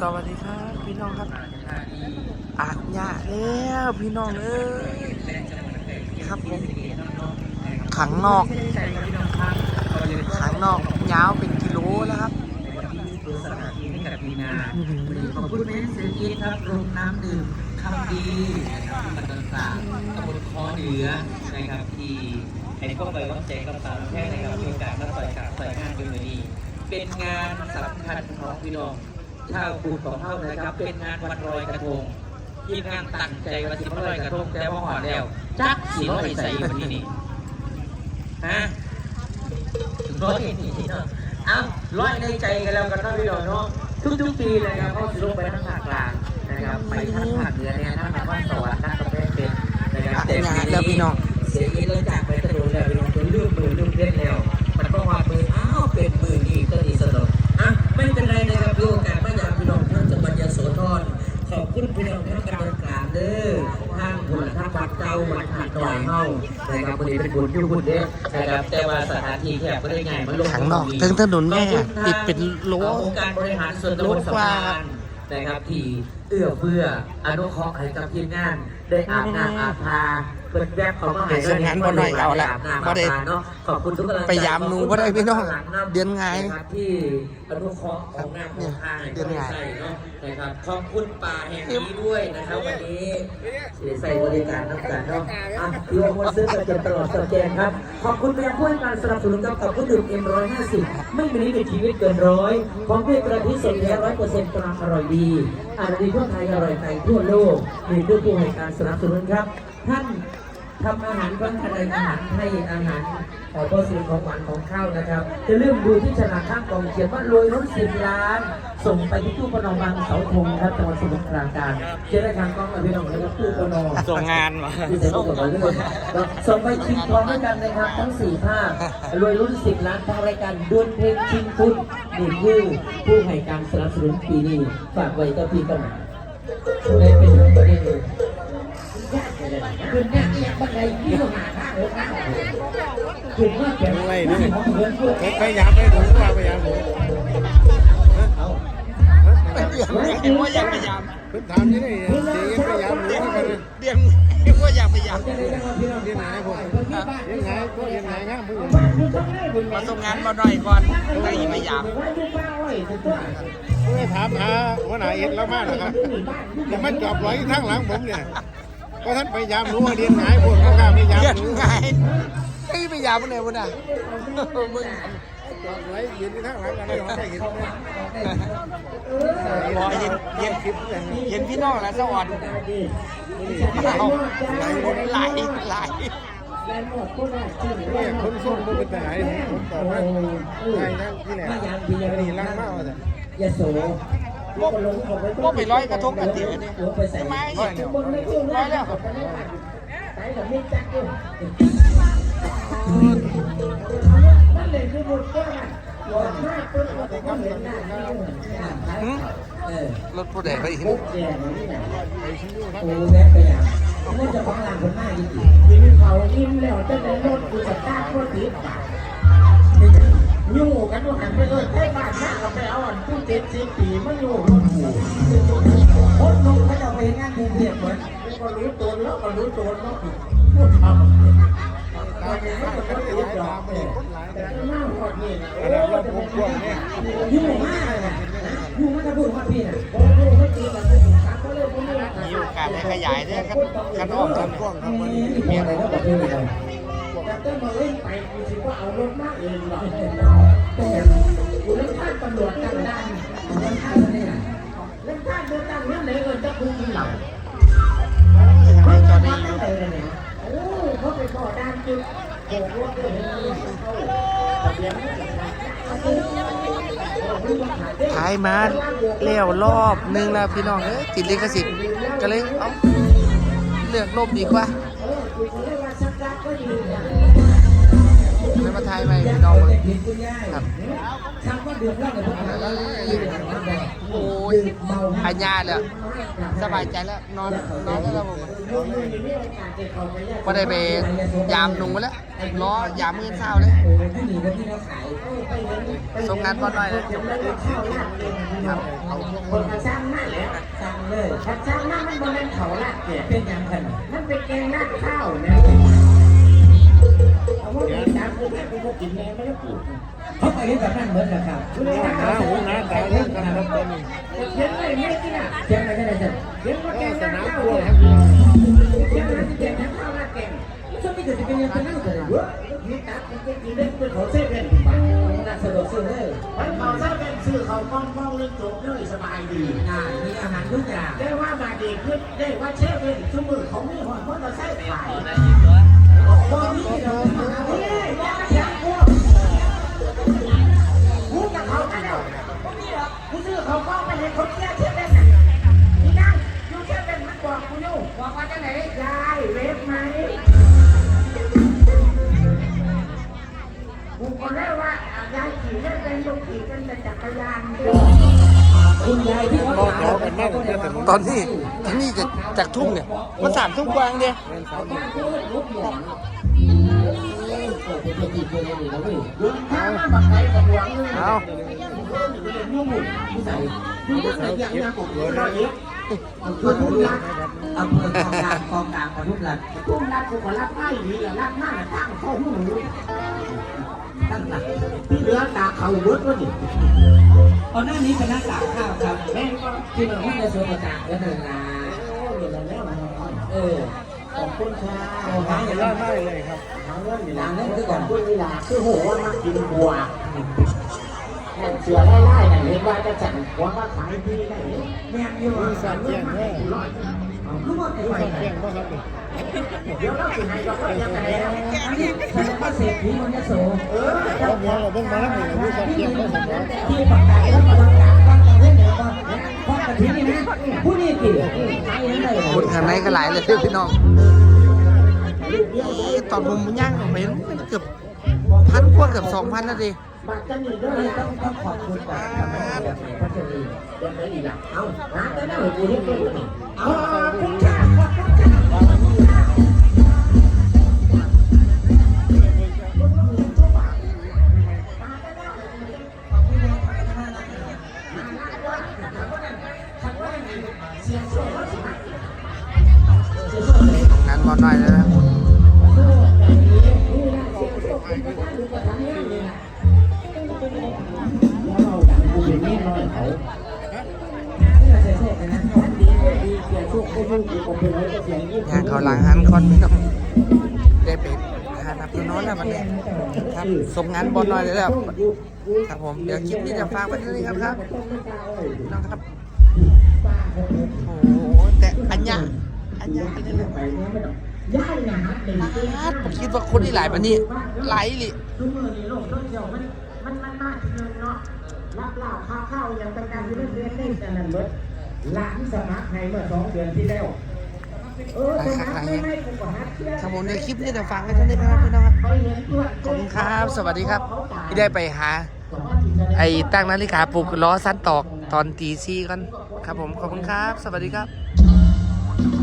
สวัสดีครับ พี่น้องครับอาจยะแล้วพี่น้องเอ้ยครับผมขังนอกขังนอกยาวเป็นกิโลแล้วครับสถานที่ให้กับทีมงาวันนี้ขอบคุณแม่เศรษฐกิจครับโรงน้ำดื่มคำดีนะครับที่มันต่างๆตำบลคอเหนือนะครับที่ไอ้ก็ไปวัดใจกับสาวแพทย์นะครับมีโอกาสมาต่อยกับต่อยงานเป็นวันนี้ เป็นงานสำคัญของพี่น้อง ชาวปูนของเท่านะครับ เป็นงานวันลอยกระทงทีมงานตั้งใจวันที่ลอยกระทงแต่ว่าหอดแล้ว จักสีลอยใส่อยู่วันที่นี่ฮะร้อยนี่เนาะอ้าวร้อยในใจกันแล้วกันเนาะพี่น้องเนาะทุกๆปีเลยครับเขาจะลงไปทั้งภาคกลางนะครับไปทั้งภาคเหนือเนี่ยทั้งนครสวรรค์ทั้งกำแพงเพชรนะครับงานแล้วพี่น้องเสียงเราจากไปถนนแล้วพี่น้องจนลืมมือลืมเล่นแล้วมันก็ว่ามืออ้าวเป็นมือดีก็ดีสนุกอะไม่เป็นไรนะครับมี คุณพี่น้องทั้งกำลังการเด้อทางบุญทางวัดเก่าวัดหัดดอยเฮานะครับวันนี้เป็นบุญอยุ่บุญเด้อนะครับแต่ว่าสถานที่แคบก็ได้ไงมันลงขังนอกถึงถนนแม่ติดเป็นโลองค์การบริหารส่วนตำบลสำราญนะครับที่เอื้อเฟื้ออนุเคราะห์ให้กับทีมงานได้อาบน้ำอาบทาเปิดแวบเขามาให้ส่งงานบ่หน่อยเอาละอาบน้ำบ่อาบได้ทาเนาะขอบคุณทุกกำลังใจไปยามหนูบ่ได้พี่น้องเดือนไงนะครับที่อนุเคราะห์ของน้ำของทางให้เดือนไงใส่เนาะนะครับขอบคุณป่าแห่งนี้ด้วยนะครับวันนี้เสียใส่บริการน้ำกันเนาะอะพี่ว่าคนซื้อกันตลอดสแกนครับขอบคุณไปยังผู้ให้การสนับสนุนกับกับผู้ดื่มเอ็มร้อยห้าสิบไม่มีลิมิตชีวิตเกินร้อยของเพื่อกระทิสดแท้ร้อยเปอร์เซ็นต์ตราอร่อยดีอาหารดีทั่วไทยอร่อยไทยทั่วโลกมีผู้ผู้ให้การสนับสนุนครับ ท่านทำอาหารบ้านอะไรอาหารให้อาหารขอโทษสิ่งของหวานของข้าวนะครับจะลืมดูที่ฉลากข้างกล่องเขียนว่ารวยล้นสิบล้าน ส่งไปที่ตู้ปนบางเสาธงครับจังหวัดสมุทรปราการเชื่อได้ทางกล้องมาพี่น้องนะครับตู้ปนส่งงานมาที่ใส่ตู้ปนด้วยส่งไปชิงทองด้วยกันนะครับ ทั้งสี่ภาครวยรุ่นสิบล้านทางรายการดวลเพลงชิงทุนนี่คือผู้ให้การสนับสนุนปีนี้ฝากไว้กับพี่กัน ได้เป็นปด็นเลยคุณเนี่ยเนี่ยบันไดที่หาทางลยนะคุณว่าแกอะไรนี่องเงินพยายามไปหนูว่าพยายามหนูเอาเดือนเห็นว่าอยากพยายามคุณถามที่นี่สีพยายามหนูเดือนกันเลยเดือนเห็นว่าอยากพยายามจะได้ยังไงพี่น้องที่ไหนพวกยังไงพวกยังไงครับมึง มาส่งงานมาหน่อยก่อนได้พยายามเมื่อถามหาหัวหน้าเอ็ดแล้วมากนะครับจะมาจอบร้อยทั้งหลังผมเนี่ยก็ท่านพยายามหนูเรียนไงพวกข้าพยายามเดือนหนูไงไอ้พยายามอะไรวะน่ะมึงจอบร้อยยืนที่ทั้งหลังกันเราได้เห็นไหมพอเย็นเย็นคลิปเลยเย็นพี่น้องแล้วสวัสดีเอาหลายหลาย เนี่ยคนส่งมันเป็นไหนผมตอบว่าใช่นะที่ไหนนี่ลังมากเลยยาโสพวกไปร้อยกระทงกันทีนี้ไปใส่ไม่ร้อยเห็นแล้วร้อยแล้วใส่กับมิจักด้วยนั่นเลยคือบุญก็หลอดมากตัวเราก็เห็นหน้าเออรถผู้ใดไปอีกปุ๊บแย่นี่นะไปชิ้นยูครับโอ้แวะไปอย่าง นี่จะของหลังคนหน้าจริงๆยิ้มเขายิ้มแล้วจะได้รถกูจะตั้งก็ติดปากยู่กันว่าหันไปเลยใกล้บ้านมากก็ไปเอาอันผู้เจ็ดสิบปีมาอยู่รถกูคนนุ่งเขาจะไปงานกรุงเทพเหมือนก็รู้ตัวแล้วก็รู้ตัวแล้วพูดทำตอนนี้มันก็ติดดอกเนี่ยแต่ก็น่าหอดนี่นะโอ้ยจะเป็นยู่มากเลยนะยู่มากจะพูดว่าพี่นะาได้ขยายด้วยกันกันออกกันกว้างครับวันเมียอะไรก็บอกพี่เลยแต่ต้องมาเล่นไปกูคิดว่าเอารถมากเองหรอกแต่กูเล่นท่านตำรวจตั้งด้านเล่นท่านเนี่ยเล่นท่านเดินตั้งนั่นเลยเงินจะคุกินเหล่าเขาตจะอนมานี้ตั้งแต่เนี่ยโอ้เขาไปก่อด้านจุดโบกรถเลยเขาเบีย ไม่ติดนะท้ายมาเลี้ยวรอบนึงแล้วพี่น้องเอ้ยติดลิขสิทธิ์ก็เลยเอาเลือกลบดีกว่า เออกูก็เลยว่าสักการก็ดีนะเลยมาทายไปพี่น้องมึงเห็นคุณย่ายครับทำก็เดือดร้อนเลยพวกเราโอ้ยอัญญาเลยสบายใจแล้วนอนนอนแล้วผมก็ได้ไปยามหนุ่งไปแล้วล้อยามมือเช้าเลยโอ้ยที่นี่ก็ที่เราขายส่งงานบอลหน่อยเลยครับเอาพวกคนกระช่างนั่นแหละสั่งเลยกระช่างนั่นมันบนนั้นเขาละเกียเป็นยังไงมันเป็นแกงหน้าข้าวเนี่ยเอา ว่าเป็นคนกินแม่ไม่ได้ปลูกเขาไปเห็นแบบนั้นเหมือนกันครับหาหูหาตาเรื่องกันครับตอนนี้เขียนอะไรไม่กินอะเจ้าอะไรก็ได้จ้ะเขียนว่าแกก็งสหน้านามข้าวกล้วเนี่ยครับเขียนอะไรที่แกงหน้าข้าวละแกงช่วงนี้เกิดจะเป็นยังไงนั่งเลยเว้ยนี่ตัดมันจะกินได้เป็นเขาเส้นเป็นบ้าน่าสะดวกซื้อเลยมันเขาเส้นเป็นซื้อเขาป้องป้องเรื่องจบเลยสบายดีอ่ามีอาหารทุกอย่างได้ว่าบาดีขึ้นได้ว่าเชฟเป็นชั่วมือเขาไม่หอดเพราะเราใช้ขาย ต่ตอนที่ที่นี่จะจากทุ่งเนี่ย มันสามทุ่มกวางเดียวถ้ามันบักไก่กับหวงเลยเอายุ่งยุ่งใส่ยุ่งใส่ยังยังผมเลยเราเย็บคือทุ่งรักอำเภอกองกลางกองกลางของทุกหลักทุ่งรักกูก็รักไม่ดีอะรักมากตั้งเข้าหูตั้งหลักที่เหลือตาเขาเบิดวะนี่ ตอนหน้านี้เป็นนักตากข้าวครับแม่ก็ที่มันไม่ได้สวนประจักษ์แล้วนะโอ้ยแล้วแล้วเออขอบคุณค่ะหาอย่างได้นั้นได้เลยครับหาเงินอยู่หลังนั่นคือก่อนคุณนี่ล่ะคือโหว่ามากินบัวเสือไล่ไล่น่ะเห็นว่าจะสั่งหัวมาขายดีได้แม่อยู่สั่งเงินมาให้กูร้อยลูกบอลไปมีไหนสัตว์แจ้งบ่ครับนี่เดี๋ยวเราสิให้เราก็ยังไงแล้วอันนี้แสดงว่าเศรษฐีมันจะโสเออเราเมียเราเบิ่งมาแล้วนี่มีสัตว์แจ้งบ่สัตว์บ่ เลยคนข้างในก็หลายเลยพี่น้องตอนผมย่างออกไปมันเกือบพันกว่าเกือบสองพันแล้วดิบัตรจะมีด้วยต้องต้องขอบคุณก่อนกับแม่แบบไหนพัชรียังไงอีกล่ะเอาหาแต่ได้กูเรียกตัวนี้เอาคุณชาขอบคุณชางานบอลหน่อยเลยนเราดังมาเสียช่วงมึงกู เป็นร้อยก็เสียงยิ่งงานเขาหลังหันคอนพี่น้องได้ไปหานับพี่น้องแล้ววันนี้ครับส่งงานบอลหน่อยเลยแล้วครับผมเดี๋ยวคลิปนี้จะฝากไว้ที่นี่ครับครับน้องครับ ย้ายนะฮะหนึ่งปาดผมคิดว่าคนที่หลายปานนี้หลายลิทุกมือนี่โลกโซเชียลมันมันมันมากทีนึงเนาะรับเหล่าข้าวข้าวยังเป็นการที่เล่นเล่นเล่นแต่นั้นเบิดหลานสมัครให้เมื่อสองเดือนที่แล้วเออสมัครไม่ไม่กูก็ฮัทเชื่อครับผมในคลิปนี้จะฟังกันเท่านี้ครับพี่น้องครับไปเห็นตัวขอบคุณครับ สวัสดีครับที่ได้ไปหา ไอ้ตั้งนาฬิกาปลุกล้อสั้นตอกตอนตีซีกันครับผมขอบคุณครับ สวัสดีครับ